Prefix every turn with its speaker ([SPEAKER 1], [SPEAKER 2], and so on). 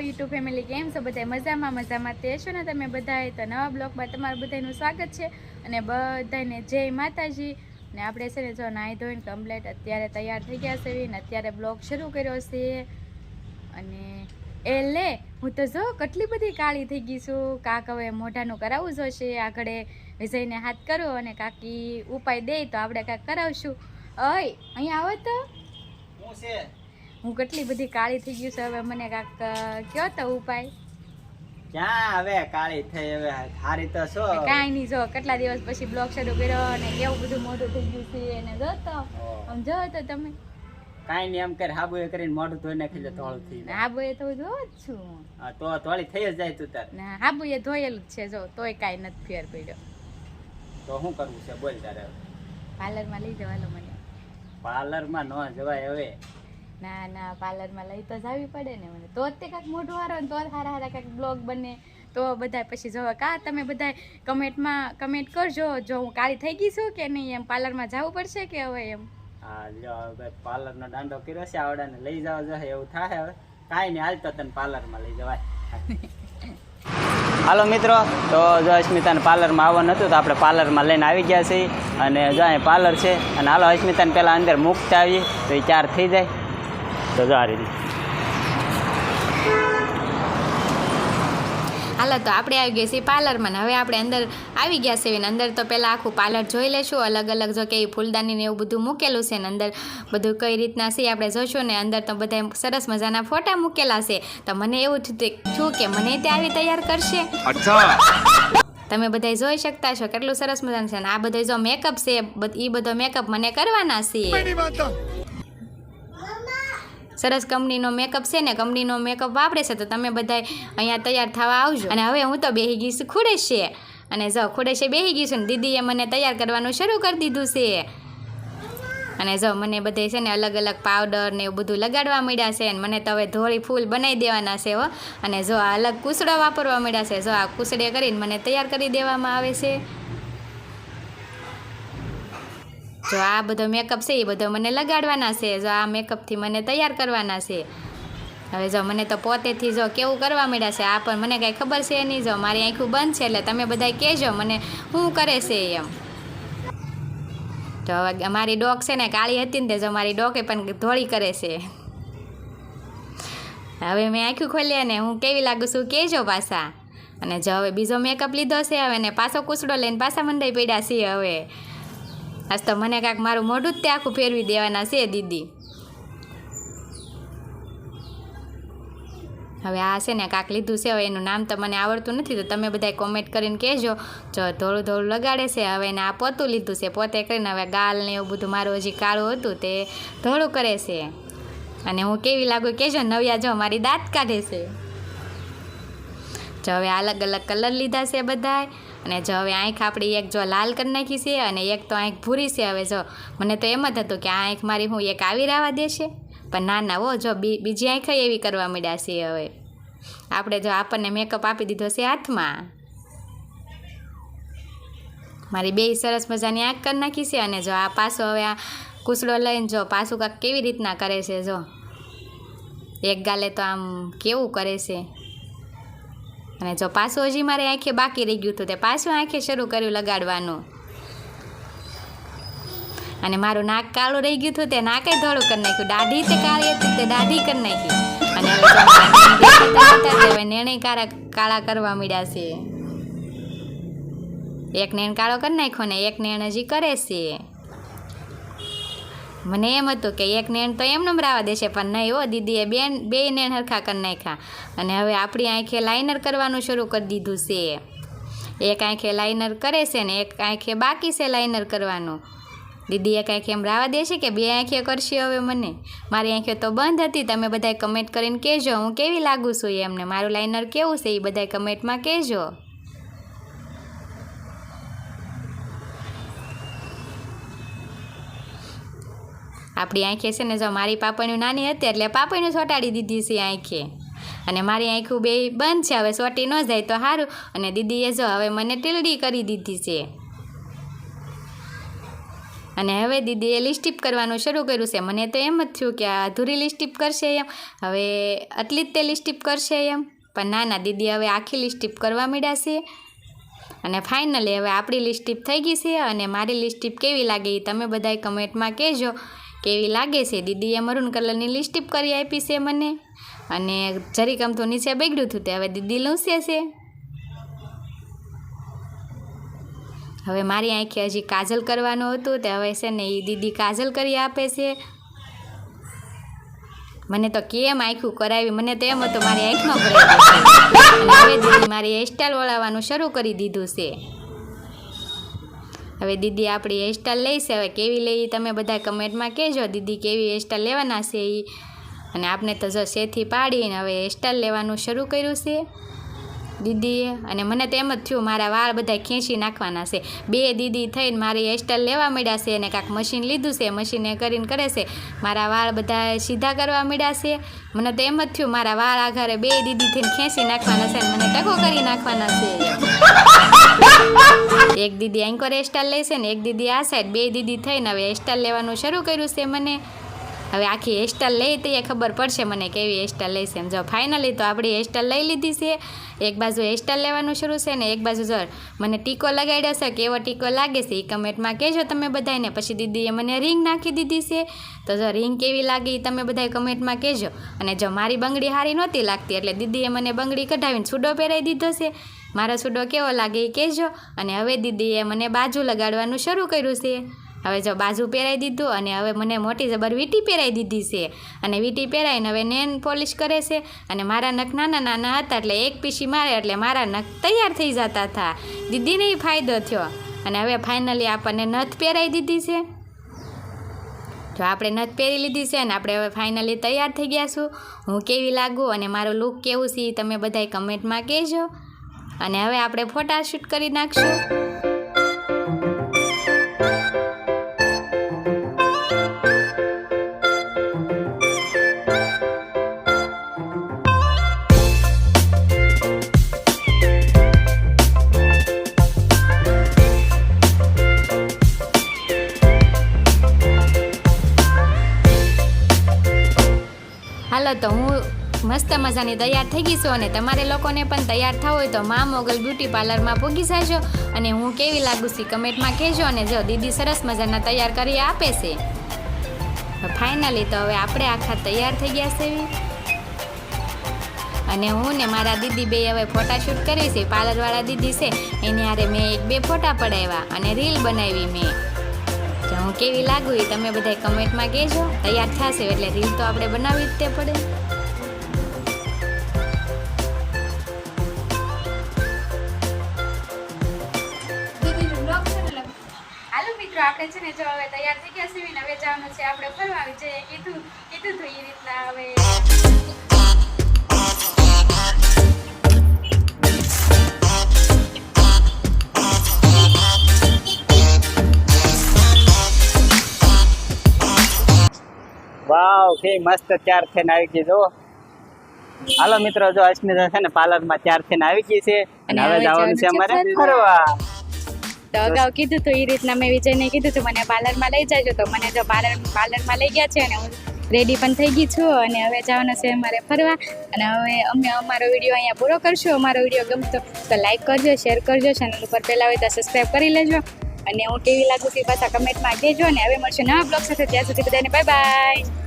[SPEAKER 1] YouTube family કેમ છો બધા મજામાં મજામાં તે છો ને તમે બધાએ તો નવા બ્લોગમાં તમારું બધાનું સ્વાગત છે અને બધાને જય માતાજી. ને આપણે છે ને જો નાહી ધોઈને કમ્પ્લેટ અત્યારે તૈયાર થઈ ગયા છે ને અત્યારે બ્લોગ શરૂ કર્યો છે. અને એ લે હું તો જો કેટલી બધી કાળી થઈ ગઈ છું. કાક હવે મોઢાનું કરાવવું જોશે. આગળ વિજયને હાથ કરો અને કાકી ઉપાય દે તો આપણે કાંઈક કરાવશું. ઓય, અહીંયા આવો તો.
[SPEAKER 2] હું
[SPEAKER 1] કેટલી બધી કાળી થઈ ગયું છે હવે મને કાક કયો તો ઉપાય?
[SPEAKER 2] ક્યાં હવે કાળી થઈ હવે હારી તો છો.
[SPEAKER 1] કાંઈ નહીં જો કેટલા દિવસ પછી બ્લોક શરૂ કર્યો અને કેવું બધું મોઢું થઈ ગયું છે અને જો તો. આમ જો તો તમે.
[SPEAKER 2] કાઈ નહીં એમ કરે હાબુ એ કરીને મોઢું ધોઈ નાખી દે તોળથી
[SPEAKER 1] હાબુ એ તો જો જ છું.
[SPEAKER 2] હા, તો તોળી થઈ જ જાય તું તાર.
[SPEAKER 1] ને હાબુ એ ધોયેલું જ છે જો તોય કાઈ નથી ફેર પડ્યો.
[SPEAKER 2] તો શું કરવું છે બોલ તારે
[SPEAKER 1] પાર્લરમાં લઈ જવાનો મને.
[SPEAKER 2] પાર્લરમાં ન જવાય હવે.
[SPEAKER 1] ના ના પાર્લરમાં લઈ તો જવી પડે ને મને. તો જ તે કાંઈક મોઢું હારો ને તો જ હારા હારા કાંઈક બ્લોગ બને. તો બધા પછી જો કા તમે બધા કમેન્ટમાં કમેન્ટ કરજો. જો હું કાળી થઈ ગઈ છું કે નહીં એમ પાર્લરમાં જવું પડશે કે હવે એમ?
[SPEAKER 2] હા જો હવે પાર્લર નો દાંડો કર્યો છે આવડાને. લઈ જવા જશે એવું થાય હવે. કાંઈ નહીં હાલ તો તને પાર્લરમાં લઈ જવાય. હાલો મિત્રો તો જો અસ્મિતાને પાર્લરમાં આવવાનું હતું તો આપણે પાર્લરમાં લઈને આવી ગયા છીએ. અને જો અહીં પાર્લર છે અને હાલો અસ્મિતાને પહેલાં અંદર મૂકતા આવીએ તો એ ચાર થઈ જાય. તો જો આ
[SPEAKER 1] હાલો તો આપણે આવી ગયા છીએ પાર્લરમાં હવે આપણે અંદર આવી ગયા છીએ ને અંદર તો પહેલાં આખું પાર્લર જોઈ લેશું અલગ અલગ જો કે ફૂલદાની ને એવું બધું મૂકેલું છે ને અંદર બધું કઈ રીતના છે આપણે જોશું ને અંદર તો બધા સરસ મજાના ફોટા મૂકેલા છે. તો મને એવું થયું કે મને તે આવી તૈયાર કરશે. તમે બધા જોઈ શકતા છો કેટલું સરસ મજાનું છે ને આ બધો જો મેકઅપ છે એ બધો મેકઅપ મને કરવાના છે. સરસ કંપનીનો મેકઅપ છે ને, કંપનીનો મેકઅપ વાપરે છે, તો તમે બધા અહીંયા તૈયાર થવા આવજો. અને હવે હું તો બેહી ગઈ છું ખુડેશે અને જો ખુડેશે બેહી ગઈ છું ને, દીદીએ મને તૈયાર કરવાનું શરૂ કરી દીધું છે. અને જો મને બધે છે ને અલગ અલગ પાવડર ને એવું બધું લગાડવા મળ્યા છે અને મને તો હવે ધોળી ફૂલ બનાવી દેવાના છે હો. અને જો આ અલગ કૂસડો વાપરવા મળ્યા છે, જો આ કૂસડે કરીને મને તૈયાર કરી દેવામાં આવે છે. જો આ બધો મેકઅપ છે, એ બધો મને લગાડવાના છે. જો આ મેકઅપથી મને તૈયાર કરવાના છે. હવે જો મને તો પોતેથી જો કેવું કરવા મળ્યા છે, આ પણ મને કાંઈ ખબર છે નહીં. જો મારી આંખું બંધ છે એટલે તમે બધા કહેજો મને શું કરે છે એમ. તો હવે મારી ડોગ છે ને, કાળી હતી ને તે જો મારી ડોકે પણ ધોળી કરે છે. હવે મેં આંખું ખોલ્યા ને હું કેવી લાગુ છું કહેજો પાછા. અને જો હવે બીજો મેકઅપ લીધો છે હવે ને, પાછો કૂસડો લઈને પાછા મંડાઈ પડ્યા છીએ હવે. આજ તો મને કાંઈક મારું મોઢું જ તે આખું ફેરવી દેવાના છે, દીદી. હવે આ છે ને કાંક લીધું છે, હવે એનું નામ તો મને આવડતું નથી, તો તમે બધાય કોમેન્ટ કરીને કહેજો. જો ધોળું ધોળું લગાડે છે, હવે એને આ પોતું લીધું છે, પોતે કરીને હવે ગાલ ને એવું બધું મારું હજી કાળું હતું, તે ધોળું કરે છે. અને હું કેવી લાગુ કહેજો નવ્યા જો મારી દાંત કાઢે છે. જો હવે અલગ અલગ કલર લીધા છે બધાય. અને જો હવે આંખ આપણી એક જો લાલ કરી નાખી છે અને એક તો આંખ ભૂરી છે હવે જો. મને તો એમ જ હતું કે આ આંખ મારી હું એક આવી રહેવા દેશે? પણ ના ના, હો, જો બીજી આંખ એવી કરવા માંડ્યા છે હવે. આપણે જો આપણને મેકઅપ આપી દીધો છે હાથમાં. મારી બે સરસ મજાની આંખ કરી નાખી છે અને જો આ પાછો હવે આ કૂસડો લઈને જો પાછું કાંક કેવી રીતના કરે છે જો. એક ગાલે તો આમ કેવું કરે છે? અને જો પાછું હજી મારે આંખે બાકી રહી ગયું હતું તે પાછું આંખે શરૂ કર્યું લગાડવાનું. અને મારું નાક કાળું રહી ગયું હતું તે નાકે ધોળું કરી નાખ્યું. દાઢી તે કાળી હતી તે દાઢી કરી નાખી. અને હવે નેણે કાળા કાળા કરવા મળ્યા છે. એક નેણ કાળો કરી નાખ્યો ને એક નેણ હજી કરે છે. મને એમ હતું કે એક નેણ તો એમને રાવા દેશે, પણ નહીં હો દીદીએ બે બે નેણ હરખા કરી નાખ્યા. અને હવે આપણી આંખે લાઇનર કરવાનું શરૂ કરી દીધું છે. એક આંખે લાઇનર કરે છે ને એક આંખે બાકી છે લાઇનર કરવાનું. દીદી એક આંખે એમ રાવા દેશે કે બે આંખે કરશે હવે મને? મારી આંખે તો બંધ હતી, તમે બધાય કમેન્ટ કરીને કહેજો, હું કેવી લાગુ છું એમને? મારું લાઇનર કેવું છે? એ બધાય કમેન્ટમાં કહેજો. આપણી આંખે છે ને જો મારી પાપણ્યું નાની હતી એટલે પાપણ્યું ચોંટાડી દીધી છે આંખે. અને મારી આંખું બે બંધ છે, હવે સોટી ન જાય તો સારું અને દીદીએ જો હવે મને ટીલડી કરી દીધી છે. અને હવે દીદીએ લિસ્ટીપ કરવાનું શરૂ કર્યું છે. મને તો એમ જ થયું કે આ અધૂરી લિસ્ટીપ કરશે એમ. હવે આટલી જ તે લિસ્ટીપ કરશે એમ. પણ ના ના, દીદી હવે આખી લિસ્ટીપ કરવા માંડ્યા છે. અને ફાઇનલી હવે આપણી લિસ્ટીપ થઈ ગઈ છે. અને મારી લિસ્ટીપ કેવી લાગે તમે બધાએ કમેન્ટમાં કહેજો. કેવી લાગે છે? દીદીએ મરૂન કલરની લિસ્ટીપ કરી આપી છે મને. અને જરીક આમ તો નીચે બગડ્યું હતું તે હવે દીદી લૂંસે છે. હવે મારી આંખે હજી કાજલ કરવાનું હતું, તે હવે છે ને એ દીદી કાજલ કરી આપે છે. મને તો કેમ આંખું કરાવી? મને તો એમ હતું મારી આંખમાં ભરાઈ હવે દીદી મારી હેરસ્ટાઈલ વળાવવાનું શરૂ કરી દીધું છે. હવે દીદી આપણી હેરસ્ટાઈલ લઈશે હવે કેવી લઈ તમે બધા કમેન્ટમાં કહેજો, દીદી કેવી હેરસ્ટાઈલ લેવાના છે એ અને આપણે તો જો શેથી પાડીને હવે હેરસ્ટાઈલ લેવાનું શરૂ કર્યું છે. દીદીએ અને મને તો એમ જ થયું, મારા વાળ બધા ખેંચી નાખવાના છે. બે દીદી થઈને મારી હેરસ્ટાઈલ લેવા મળ્યા છે અને કાંક મશીન લીધું છે, મશીને કરીને કરે છે. મારા વાળ બધા સીધા કરવા મળ્યા છે. મને તો એમ જ થયું, મારા વાળ આઘારે બે દીદી થઈને ખેંચી નાખવાના છે અને મને ટકો કરી નાખવાના છે. એક દીદી એન્કર હેરસ્ટાઈલ લેશે ને, એક દીદી આ સાઈડ બે દીદી થઈને હવે હેરસ્ટાઈલ લેવાનું શરૂ કર્યું છે મને. હવે આખી હેરસ્ટાઈલ લઈ તો એ ખબર પડશે મને કેવી હેરસ્ટાઈલ લઈશ એમ. જો ફાઇનલી તો આપણી હેરસ્ટાઈલ લઈ લીધી છે. એક બાજુ હેરસ્ટાઈલ લેવાનું શરૂ છે ને, એક બાજુ જો મને ટીકો લગાડ્યો છે, કેવો ટીકો લાગે છે એ કમેન્ટમાં કહેજો તમે બધાને પછી દીદીએ મને રિંગ નાખી દીધી છે. તો જો રિંગ કેવી લાગી તમે બધાય કમેન્ટમાં કહેજો. અને જો મારી બંગડી સારી નહોતી લાગતી, એટલે દીદીએ મને બંગડી કઢાવીને છૂડો પહેરાવી દીધો છે. મારો સૂડો કેવો લાગે એ કહેજો. અને હવે દીદીએ મને બાજુ લગાડવાનું શરૂ કર્યું છે. હવે જો બાજુ પહેરાવી દીધું અને હવે મને મોટી જબર વીંટી પહેરાવી દીધી છે. અને વીંટી પહેરાવીને હવે નેન પોલિશ કરે છે. અને મારા નખ નાના નાના હતા એટલે એક પીસી મારે એટલે મારા નખ તૈયાર થઈ જતા હતા. દીદીને ફાયદો થયો. અને હવે ફાઇનલી આપણને નથ પહેરાવી દીધી છે. જો આપણે નથ પહેરી લીધી છે અને આપણે હવે ફાઇનલી તૈયાર થઈ ગયા છું. હું કેવી લાગુ અને મારો લુક કેવું છે તમે બધાય કમેન્ટમાં કહેજો. અને હવે આપણે ફોટા શૂટ કરી નાખશું. હાલો તો હું મસ્ત મજાની તૈયાર થઈ ગઈ અને તમારે લોકોને પણ તૈયાર થવું હોય તો મા મોગલ બ્યુટી પાર્લરમાં પૂગી જાજો અને હું કેવી લાગુ છું કમેન્ટમાં કહેજો અને જો દીદી સરસ મજાના તૈયાર કરી આપે છે. ફાઇનલી તો હવે આપણે આખા તૈયાર થઈ ગયા છે. અને હું ને મારા દીદી બે હવે ફોટાશૂટ કરી છે. પાર્લરવાળા દીદી છે. એની હારે મેં એક બે ફોટા પડાવ્યા અને રીલ બનાવી મેં. તો હું કેવી લાગુ એ તમે બધા કમેન્ટમાં કહેજો. તૈયાર થશે એટલે રીલ તો આપણે બનાવી જ તે પડે. આપણે છે ને જો હવે તૈયાર થઈ ગયા છીએ હવે જવાનું છે આપણે ફરવા. આવી જઈએ કીધું કીધું તો એ રીતના હવે.
[SPEAKER 2] વાવ કે મસ્ત ચાર થઈને આવી ગઈ જો. હાલો મિત્રો જો અશ્મિતા છે ને પાર્લરમાં ચાર થઈને આવી ગઈ છે. અને હવે જવાનું છે અમારે
[SPEAKER 1] ફરવા. તો અગાઉ કીધું તું એ રીતના મેં વિજયને કીધું તું, મને પાર્લરમાં લઈ જાજો. તો મને જો પાર્લર, પાર્લરમાં લઈ ગયા છે અને હું રેડી પણ થઈ ગઈ છું અને હવે જવાનું છે અમારે ફરવા. અને હવે અમે અમારો વીડિયો અહીંયા પૂરો કરશું. અમારો વીડિયો ગમતો તો લાઈક કરજો શેર કરજો ચેનલ ઉપર પહેલાં હોય તો સબસ્ક્રાઈબ કરી લેજો. અને હું કેવી લાગુ છું પાછા કમેન્ટમાં કહેજો. અને હવે મળશું નવા બ્લોગ સાથે. ત્યાં સુધી બધાને બાય બાય